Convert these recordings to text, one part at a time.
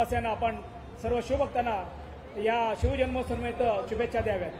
वासियांना आपण सर्व शिवभक्तांना या शिवजन्मोत्सवानिमित्त शुभेच्छा द्याव्यात.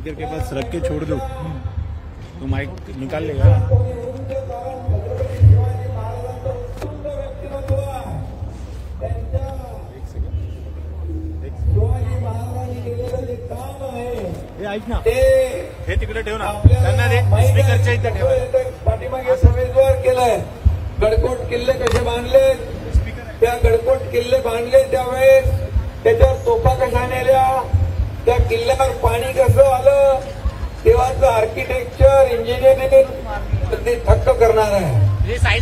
स्पीकर के पास रख के छोड़ दो। तो माइक निकाल लेगा हे ऐक ना। हे तिकडे ठेव ना. आपल्याला त्यांना दे. स्पीकरच्या इथे ठेवा. पाठीमागे प्रवेशद्वार केलंय. गडकोट किल्ले कसे बांधले त्या गडकोट किल्ले बांधले त्यावेळेस त्याच्यावर तोफा कशा नेल्या त्या किल्ल्यावर पाणी कसं आलं तेव्हाचं आर्किटेक्चर इंजिनिअरिंग ते थक्क करणार आहे.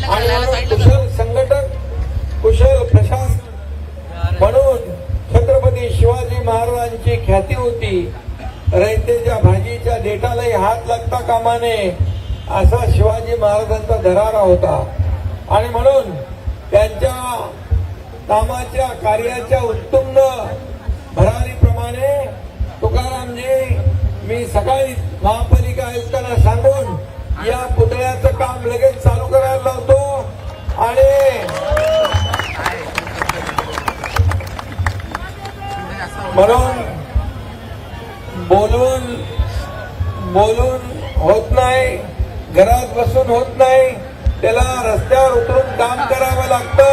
आणि कुशल संघटक कुशल प्रशासक म्हणून छत्रपती शिवाजी महाराजांची ख्याती होती. रयतेच्या भाजीच्या देठालाही हात लागता कामा नये असा शिवाजी महाराजांचा धरारा होता. आणि म्हणून त्यांच्या कामाच्या कार्याच्या उत्तुंग भरारीप्रमाणे तुकारामजी मी सकाळी महापालिका आयुक्तांना सांगून या पुतळ्याचं काम लगेच चालू करायला लावतो. आणि म्हणून बोलून बोलून होत नाही घरात बसून होत नाही त्याला रस्त्यावर उतरून काम करावं लागतं.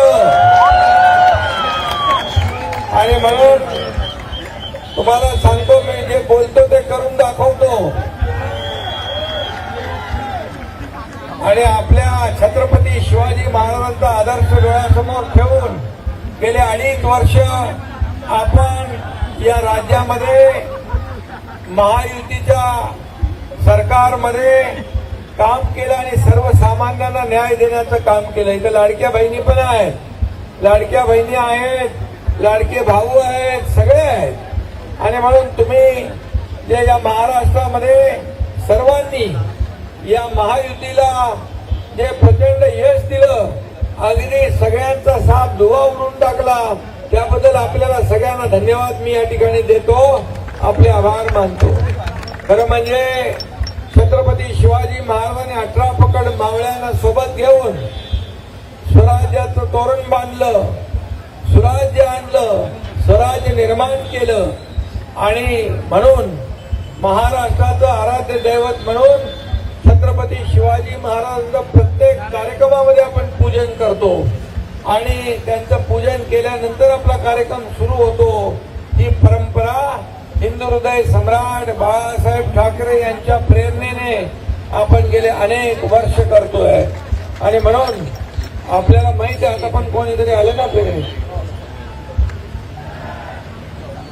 आणि म्हणून तुम्हाला सांगतो मी जे बोलतो ते करून दाखवतो. आणि आपल्या छत्रपती शिवाजी महाराजांचा आदर्श डोळ्यासमोर ठेवून गेले अडीच वर्ष आपण या राज्यामध्ये महायुतीच्या सरकारमध्ये काम केलं आणि सर्वसामान्यांना न्याय देण्याचं काम केलं. इथं लाडक्या बहिणी पण आहेत. लाडक्या बहिणी आहेत लाडके भाऊ आहेत सगळे आहेत. आणि म्हणून तुम्ही जे या महाराष्ट्रामध्ये सर्वांनी या महायुतीला जे प्रचंड यश दिलं अगदी सगळ्यांचा साथ धुवा उडून टाकला त्याबद्दल आपल्याला सगळ्यांना धन्यवाद मी या ठिकाणी देतो आपले आभार मानतो. खरं म्हणजे छत्रपती शिवाजी महाराजांनी अठरा पकड मावळ्यांना सोबत घेऊन स्वराज्याचं तोरण बांधलं स्वराज्य आणलं स्वराज्य निर्माण केलं आणि म्हणून महाराष्ट्राचं आराध्य दैवत म्हणून छत्रपती शिवाजी महाराजांचं प्रत्येक कार्यक्रमामध्ये आपण पूजन करतो. आणि त्यांचं पूजन केल्यानंतर आपला कार्यक्रम सुरू होतो. ही परंपरा हिंदू हृदय सम्राट बाळासाहेब ठाकरे यांच्या प्रेरणेने आपण गेले अनेक वर्ष करतोय. आणि म्हणून आपल्याला माहिती आहे आता पण कोणीतरी आलं ना फिरे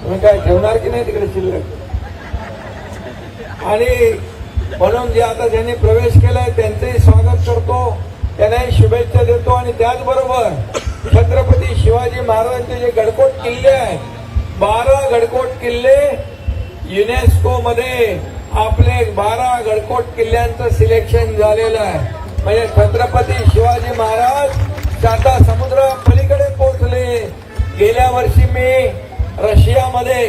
तुम्ही काय ठेवणार की नाही तिकडे शिल्लक? आणि म्हणून जे आता ज्यांनी प्रवेश केलाय त्यांचंही स्वागत करतो त्यांनाही शुभेच्छा देतो आणि त्याचबरोबर छत्रपती शिवाजी महाराजांचे जे गडकोट किल्ले आहेत बारा गडकोट किल्ले युनेस्को मध्ये आपले बारा गडकोट किल्ल्यांचं सिलेक्शन झालेलं आहे. म्हणजे छत्रपती शिवाजी महाराज आता समुद्र पलीकडे पोहोचले. गेल्या वर्षी मी रशियामध्ये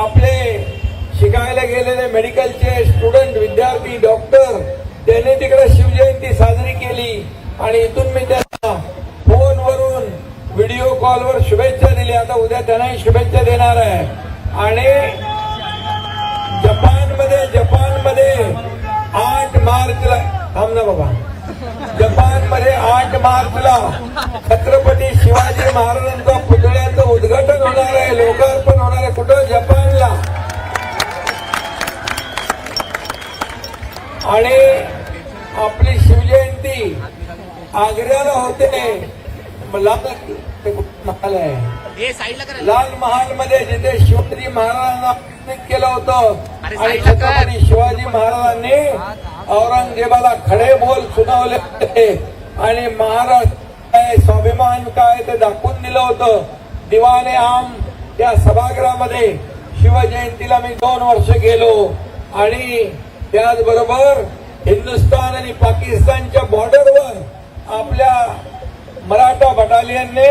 आपले शिकायला गेलेले मेडिकलचे स्टुडंट विद्यार्थी डॉक्टर त्यांनी तिकडे शिवजयंती साजरी केली आणि इथून मी त्यांना फोनवरून व्हिडिओ कॉलवर शुभेच्छा दिली. आता उद्या त्यांनाही शुभेच्छा देणार आहे. आणि जपानमध्ये जपानमध्ये आठ मार्चला थांब ना बाबा. जपानमध्ये आठ मार्चला छत्रपती शिवाजी महाराज आणि आपली शिवजयंती आग्र्याला होते. लाल महाल आहे लाल महाल मध्ये जिथे शिवाजी महाराजांना स्थापित केलं होतं आणि. छत्रपती शिवाजी महाराजांनी औरंगजेबाला खडे बोल सुनावले होते. आणि महाराष्ट्र काय स्वाभिमान काय ते दाखवून दिलं होतं. दिवाने आम त्या सभागृहामध्ये शिवजयंतीला मी दोन वर्ष गेलो. आणि त्याचबरोबर हिंदुस्थान आणि पाकिस्तानच्या बॉर्डरवर आपल्या मराठा बटालियनने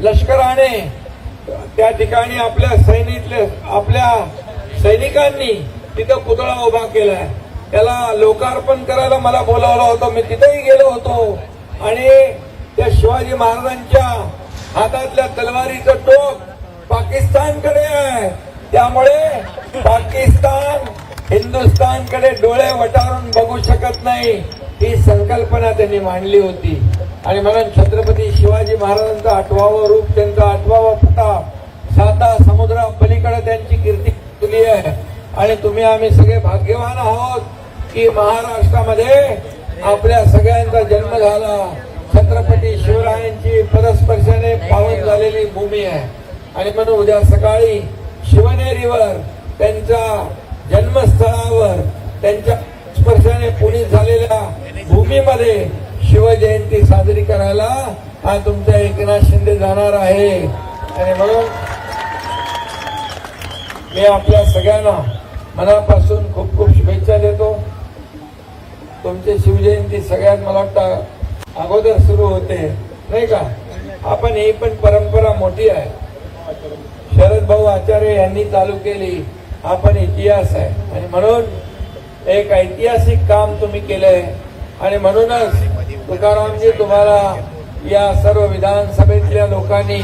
लष्कराने त्या ठिकाणी आपल्या सैनिकले आपल्या सैनिकांनी तिथं पुतळा उभा केलाय. त्याला लोकार्पण करायला मला बोलावलं होतं. मी तिथेही गेलो होतो. आणि त्या शिवाजी महाराजांच्या हातातल्या तलवारीचं टोक पाकिस्तानकडे आहे. त्यामुळे हिंदुस्थानकडे डोळे वटारून बघू शकत नाही ही संकल्पना त्यांनी मांडली होती. आणि म्हणून छत्रपती शिवाजी महाराजांचं आठवावं रूप त्यांचा आठवावा पुटा साता समुद्रा पलीकडे त्यांची कीर्ती केली आहे. आणि तुम्ही आम्ही सगळे भाग्यवान आहोत की महाराष्ट्रामध्ये आपल्या सगळ्यांचा जन्म झाला. छत्रपती शिवरायांची परस्पर्शाने पावन झालेली भूमी आहे. आणि म्हणून उद्या सकाळी शिवनेरीवर त्यांचा जन्मस्थळावर त्यांच्या स्पर्शाने पुढे झालेल्या भूमीमध्ये शिवजयंती साजरी करायला हा तुमच्या एकनाथ शिंदे जाणार आहे. आणि म्हणून मी आपल्या सगळ्यांना मनापासून खूप खूप शुभेच्छा देतो. तुमची शिवजयंती सगळ्यात मला वाटतं अगोदर सुरू होते नाही का? आपण ही पण परंपरा मोठी आहे. शरद भाऊ आचार्य यांनी चालू केली. हा पण इतिहास आहे. आणि म्हणून एक ऐतिहासिक काम तुम्ही केलंय. आणि म्हणूनच तुकारामजी तुम्हाला या सर्व विधानसभेतल्या लोकांनी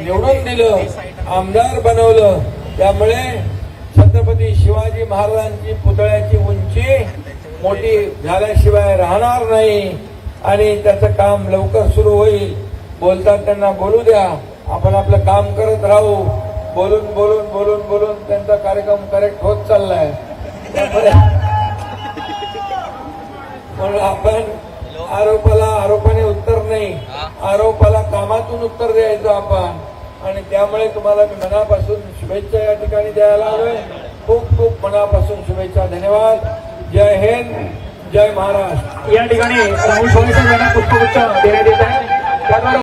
निवडून दिलं आमदार बनवलं. त्यामुळे छत्रपती शिवाजी महाराजांची पुतळ्याची उंची मोठी झाल्याशिवाय राहणार नाही. आणि त्याचं काम लवकर सुरू होईल. बोलतात त्यांना बोलू द्या. आपण आपलं काम करत राहू. बोलून बोलून बोलून बोलून त्यांचा कार्यक्रम करेक्ट होत चाललाय. पण आपण आरोपाला आरोपाने उत्तर नाही. आरोपाला कामातून उत्तर द्यायचं आपण. आणि त्यामुळे तुम्हाला मी मनापासून शुभेच्छा या ठिकाणी द्यायला हवे. खूप खूप मनापासून शुभेच्छा. धन्यवाद. जय हिंद. जय महाराष्ट्र. या ठिकाणी राहुल साहेब यांना पुष्पगुच्छ देण्यात येत आहे. त्याद्वारे